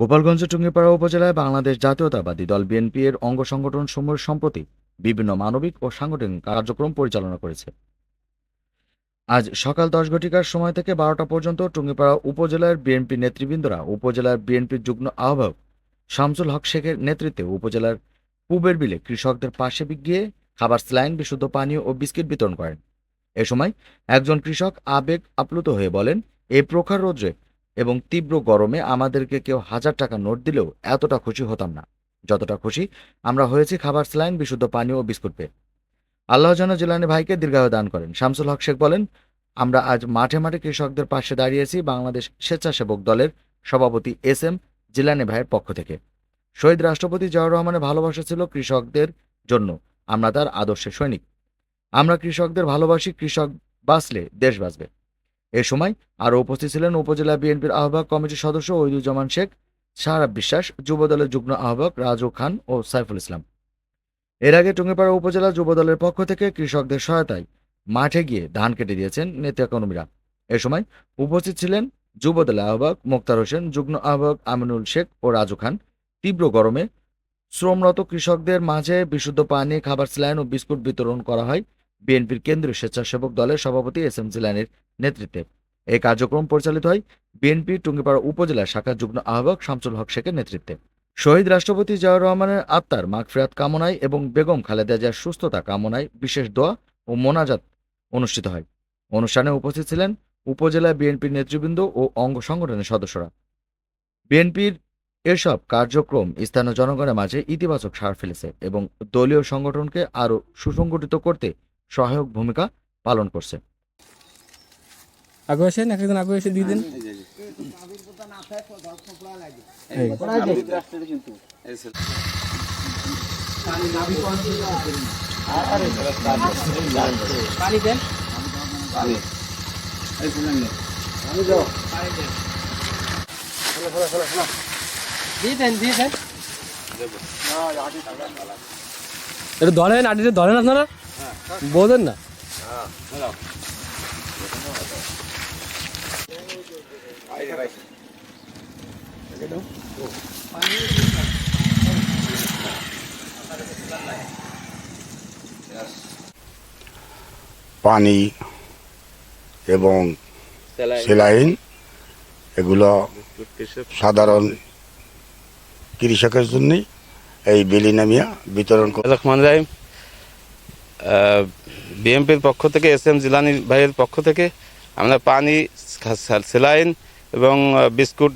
গোপালগঞ্জ টুঙ্গিপাড়া উপজেলায় বাংলাদেশ জাতীয়তাবাদী দল বিএনপি এর অঙ্গ সংগঠন সমূহের সম্প্রতি বিভিন্ন মানবিক ও সাংগঠনিক কার্যক্রম পরিচালনা করেছে। আজ সকাল দশ ঘটিকার সময় থেকে বারোটা পর্যন্ত টুঙ্গিপাড়া উপজেলার বিএনপি নেতৃবৃন্দরা, উপজেলার বিএনপির যুগ্ম আহ্বায়ক শামসুল হক শেখের নেতৃত্বে উপজেলার পূবের বিলে কৃষকদের পাশে গিয়ে খাবার স্লাইন, বিশুদ্ধ পানীয় ও বিস্কিট বিতরণ করেন। এ সময় একজন কৃষক আবেগ আপ্লুত হয়ে বলেন এই প্রখর রৌদ্রে এবং তীব্র গরমে আমাদেরকে কেউ হাজার টাকা নোট দিলেও এতটা খুশি হতাম না। যতটা খুশি আমরা হয়েছি খাবার স্লাইন, বিশুদ্ধ পানীয় ও বিস্কুট পেয়ে। আল্লাহ যেন জিলানি ভাইকে দীর্ঘায়ু দান করেন। শামসুল হক শেখ বলেন, আমরা আজ মাঠে মাঠে কৃষকদের পাশে দাঁড়িয়েছি বাংলাদেশ স্বেচ্ছাসেবক দলের সভাপতি এস এম জিলানি ভাইয়ের পক্ষ থেকে। শহীদ রাষ্ট্রপতি জিয়াউর রহমানের ভালোবাসা ছিল কৃষকদের জন্য। আমরা তার আদর্শে সৈনিক। আমরা কৃষকদের ভালোবাসি, কৃষক বাঁচলে দেশ বাঁচবে। এ সময় আরও উপস্থিত ছিলেন উপজেলা বিএনপির আহ্বায়ক কমিটির সদস্য ওইদুজ্জামান শেখ সাহারা বিশ্বাস, যুবদলের যুগ্ম আহ্বায়ক রাজু খান ও সাইফুল ইসলাম। এর আগে টুঙ্গিপাড়া উপজেলা যুবদলের পক্ষ থেকে কৃষকদের সহায়তায় মাঠে গিয়ে ধান কেটে দিয়েছেন নেতাকর্মীরা। এ সময় উপস্থিত ছিলেন যুবদলের আহ্বায়ক মোক্তার হোসেন, যুগ্ম আহ্বায়ক আমিনুল শেখ ও রাজু খান। তীব্র গরমে শ্রমরত কৃষকদের মাঝে বিশুদ্ধ পানি, খাবার স্যালাইন ও বিস্কুট বিতরণ করা হয়। বিএনপির কেন্দ্রীয় স্বেচ্ছাসেবক দলের সভাপতি এস এম জিলানির নেতৃত্বে। এই কার্যক্রম পরিচালিত হয় বিএনপি টুঙ্গিপাড়া উপজেলা শাখার যুগ্ম আহ্বায়ক শামসুল হক শেখের নেতৃত্বে। শহীদ রাষ্ট্রপতি জিয়াউর রহমানের আত্মার মাগফিরাত কামনায় এবং বেগম খালেদা জিয়ার সুস্থতা কামনায় বিশেষ দোয়া ও মোনাজাত অনুষ্ঠিত হয়। অনুষ্ঠানে উপস্থিত ছিলেন উপজেলা বিএনপির নেতৃবৃন্দ ও অঙ্গ সংগঠনের সদস্যরা। বিএনপির এসব কার্যক্রম স্থানীয় জনগণের মাঝে ইতিবাচক সার ফেলেছে এবং দলীয় সংগঠনকে আরও সুসংগঠিত করতে সহায়ক ভূমিকা পালন করছে। আগে আসেন? এক একজন আগে এসে দিয়ে দিন। এই। পানি দেন দিয়ে দেন দিয়ে দেন এটা ধরেন আটিটা ধরেন আপনারা? বোঝেন না। পানি এবং সেলাইন এগুলো সাধারণ কৃষকের জন্যই এই বিলি নামিয়া বিতরণ করে রহমান রাহিম বিএমপির পক্ষ থেকে এস এম জিলানি ভাইয়ের পক্ষ থেকে আমরা পানি সেলাইন এবং বিস্কুট